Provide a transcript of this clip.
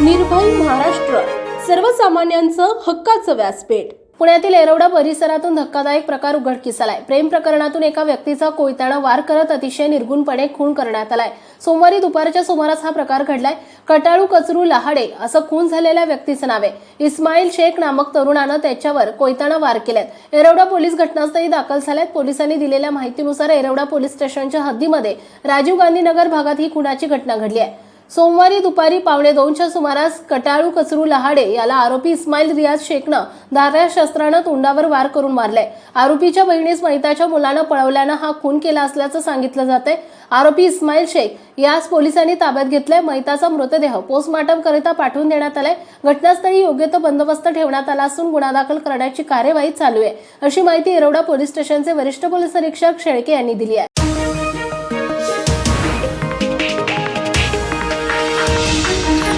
निर्भय महाराष्ट्र. सर्वसामान्यांचं हक्काचं व्यासपीठ. पुण्यातील एरवडा परिसरातून धक्कादायक प्रकार उघडकीस आलाय प्रेम प्रकरणातून एका व्यक्तीचा कोयताना वार करत अतिशय निर्गुणपणे खून करण्यात आलाय. सोमवारी दुपारच्या सुमारास हा प्रकार घडलाय. कटाळू कचरू लहाडे असं खून झालेल्या व्यक्तीचं नाव आहे. इस्माईल शेख नामक तरुणानं त्याच्यावर कोयताना वार केल्यात एरवडा पोलीस घटनास्थळी दाखल झाल्यात. पोलिसांनी दिलेल्या माहितीनुसार एरवडा पोलीस स्टेशनच्या हद्दीमध्ये राजीव गांधी नगर भागात ही खुनाची घटना घडली आहे. सोमवारी दुपारी पावणे दोनच्या सुमारास कटाळू कचरू लहाडे याला आरोपी इस्माईल रियाज शेखनं धार्या शस्त्रानं तोंडावर वार करून मारलाय. आरोपीच्या बहिणीस मैताच्या मुलानं पळवल्यानं हा खून केला असल्याचं सांगितलं जाते आरोपी इस्माईल शेख यास पोलिसांनी ताब्यात घेतलाय. महिताचा मृतदेह पोस्टमॉर्टम करिता पाठवून देण्यात आलाय. घटनास्थळी योग्य तो बंदोबस्त ठेवण्यात आला असून गुन्हा दाखल करण्याची कार्यवाही चालू आहे. अशी माहिती येरवडा पोलीस स्टेशनचे वरिष्ठ पोलीस अधीक्षक शेळके यांनी दिली आहे.